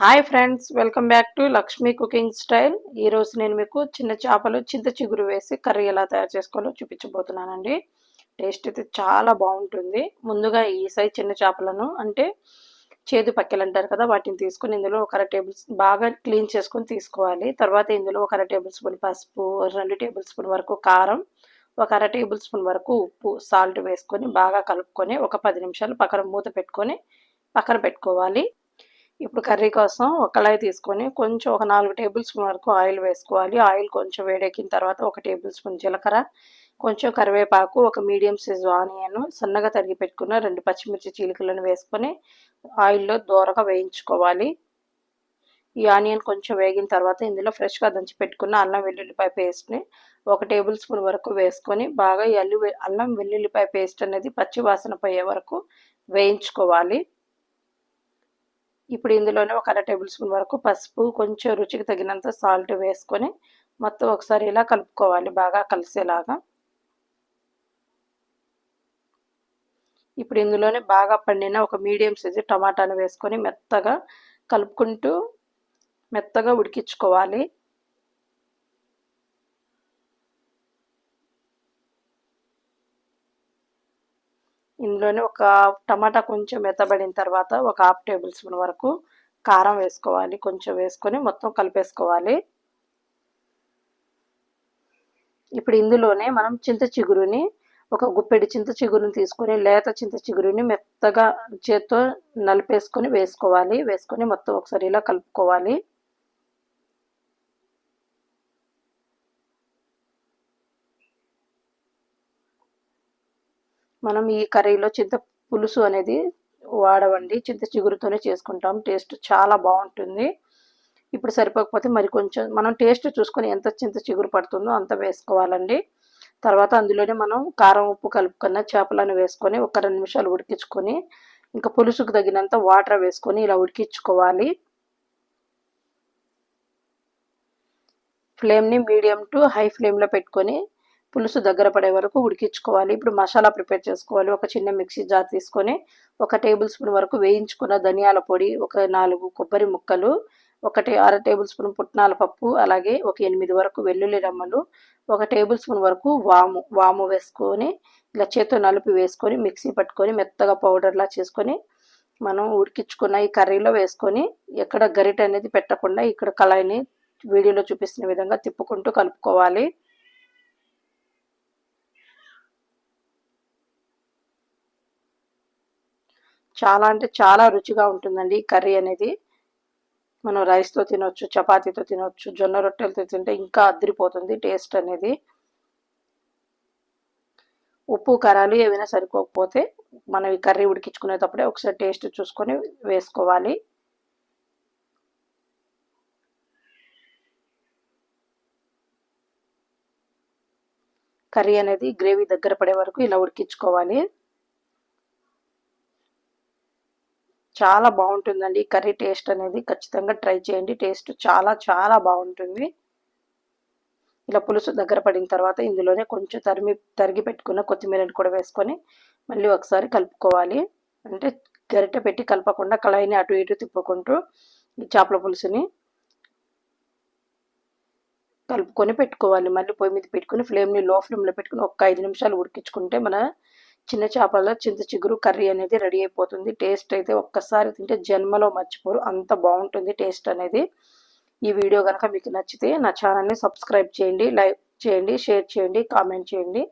Hi friends welcome back to Lakshmi cooking style. ఈరోజు నేను మీకు చిన్న చేపలు చింత చిగురు వేసి కర్రీ ఎలా తయారు చేసుకోవాలో చూపించబోతున్నానండి. టేస్ట్ అయితే చాలా బాగుంటుంది. ముందుగా ఈ సైజ్ చిన్న చేపలను అంటే చేదు పక్కెలు అంటారు కదా వాటిని తీసుకొని ఇందులో ఒక అర టేబుల్ బాగా క్లీన్ చేసుకొని తీసుకోవాలి. తర్వాత ఇందులో ఒక అర టేబుల్ స్పూన్ పసుపు రెండు టేబుల్ స్పూన్ వరకు కారం ఒక అర టేబుల్ స్పూన్ వరకు ఉప్పు సాల్ట్ వేసుకొని బాగా కలుపుకొని ఒక పది నిమిషాలు పక్కన మూత పెట్టుకొని పక్కన పెట్టుకోవాలి. ఇప్పుడు కర్రీ కోసం ఒక తీసుకొని కొంచెం ఒక నాలుగు టేబుల్ స్పూన్ వరకు ఆయిల్ వేసుకోవాలి. ఆయిల్ కొంచెం వేడెక్కిన తర్వాత ఒక టేబుల్ స్పూన్ జీలకర్ర కొంచెం కరివేపాకు ఒక మీడియం సైజు ఆనియన్ సన్నగా తరిగి పెట్టుకున్న రెండు పచ్చిమిర్చి చీలికలను వేసుకొని ఆయిల్లో దూరగా వేయించుకోవాలి. ఈ ఆనియన్ కొంచెం వేగిన తర్వాత ఇందులో ఫ్రెష్గా దంచి పెట్టుకున్న అల్లం వెల్లుల్లిపాయ పేస్ట్ని ఒక టేబుల్ స్పూన్ వరకు వేసుకొని బాగా అల్లు అల్లం వెల్లుల్లిపాయ పేస్ట్ అనేది పచ్చి వాసన పోయే వరకు వేయించుకోవాలి. ఇప్పుడు ఇందులోనే ఒక అర టేబుల్ స్పూన్ వరకు పసుపు కొంచెం రుచికి తగినంత సాల్ట్ వేసుకొని మొత్తం ఒకసారి ఇలా కలుపుకోవాలి బాగా కలిసేలాగా. ఇప్పుడు ఇందులోనే బాగా పండిన ఒక మీడియం సైజు టమాటాను వేసుకొని మెత్తగా కలుపుకుంటూ మెత్తగా ఉడికించుకోవాలి. ఇందులోనే ఒక టమాటా కొంచెం మెత్తబడిన తర్వాత ఒక హాఫ్ టేబుల్ స్పూన్ వరకు కారం వేసుకోవాలి. కొంచెం వేసుకొని మొత్తం కలిపేసుకోవాలి. ఇప్పుడు ఇందులోనే మనం చింత చిగురుని ఒక గుప్పెడి చింత చిగురుని తీసుకొని లేత చింత చిగురుని మెత్తగా చేత్తో నలిపేసుకొని వేసుకోవాలి. వేసుకొని మొత్తం ఒకసారి ఇలా కలుపుకోవాలి. మనం ఈ కర్రీలో చింత పులుసు అనేది వాడవండి. చింత చిగురుతోనే చేసుకుంటాం. టేస్ట్ చాలా బాగుంటుంది. ఇప్పుడు సరిపోకపోతే మరి కొంచెం మనం టేస్ట్ చూసుకొని ఎంత చింత చిగురు పడుతుందో అంత వేసుకోవాలండి. తర్వాత అందులోనే మనం కారం ఉప్పు కలుపుకున్న చేపలను వేసుకొని ఒక రెండు నిమిషాలు ఉడికించుకొని ఇంకా పులుసుకు తగినంత వాటర్ వేసుకొని ఇలా ఉడికించుకోవాలి. ఫ్లేమ్ని మీడియం టు హై ఫ్లేమ్లో పెట్టుకొని పులుసు దగ్గర పడే వరకు ఉడికించుకోవాలి. ఇప్పుడు మసాలా ప్రిపేర్ చేసుకోవాలి. ఒక చిన్న మిక్సీ జార్ తీసుకొని ఒక టేబుల్ స్పూన్ వరకు వేయించుకున్న ధనియాల పొడి ఒక నాలుగు కొబ్బరి ముక్కలు ఒకటి అర టేబుల్ స్పూన్ పుట్నాల పప్పు అలాగే ఒక ఎనిమిది వరకు వెల్లుల్లి రమ్మలు ఒక టేబుల్ స్పూన్ వరకు వాము వాము వేసుకొని ఇలా చేతో నలిపి వేసుకొని మిక్సీ పట్టుకొని మెత్తగా పౌడర్లా చేసుకొని మనం ఉడికించుకున్న ఈ కర్రీలో వేసుకొని ఎక్కడ గరిట అనేది పెట్టకుండా ఇక్కడ కళాయిని వీడియోలో చూపిస్తున్న విధంగా తిప్పుకుంటూ కలుపుకోవాలి. చాలా అంటే చాలా రుచిగా ఉంటుందండి ఈ కర్రీ అనేది. మనం రైస్తో తినొచ్చు చపాతీతో తినొచ్చు జొన్న రొట్టెలతో తింటే ఇంకా అద్దరిపోతుంది టేస్ట్ అనేది. ఉప్పు కారాలు ఏవైనా సరిపోకపోతే మనం ఈ కర్రీ ఉడికించుకునేటప్పుడే ఒకసారి టేస్ట్ చూసుకొని వేసుకోవాలి. కర్రీ అనేది గ్రేవీ దగ్గర పడే వరకు ఇలా ఉడికించుకోవాలి. చాలా బాగుంటుందండి. కర్రీ టేస్ట్ అనేది ఖచ్చితంగా ట్రై చేయండి. టేస్ట్ చాలా చాలా బాగుంటుంది. ఇలా పులుసు దగ్గర పడిన తర్వాత ఇందులోనే కొంచెం తరిమి తరిగి పెట్టుకున్న కొత్తిమీరని కూడా వేసుకొని మళ్ళీ ఒకసారి కలుపుకోవాలి. అంటే గరిటె పెట్టి కలపకుండా కళాయిని అటు ఇటు తిప్పుకుంటూ ఈ చేపల పులుసుని కలుపుకొని పెట్టుకోవాలి. మళ్ళీ పొయ్యి మీద పెట్టుకుని ఫ్లేమ్ని లో ఫ్లేమ్లో పెట్టుకుని ఒక ఐదు నిమిషాలు ఉడికించుకుంటే మన చిన్న చేపల చింత చిగురు కర్రీ అనేది రెడీ అయిపోతుంది. టేస్ట్ అయితే ఒక్కసారి తింటే జన్మలో మర్చిపోరు. అంత బాగుంటుంది టేస్ట్ అనేది. ఈ వీడియో కనుక మీకు నచ్చితే నా ఛానల్ని సబ్స్క్రైబ్ చేయండి లైక్ చేయండి షేర్ చేయండి కామెంట్ చేయండి.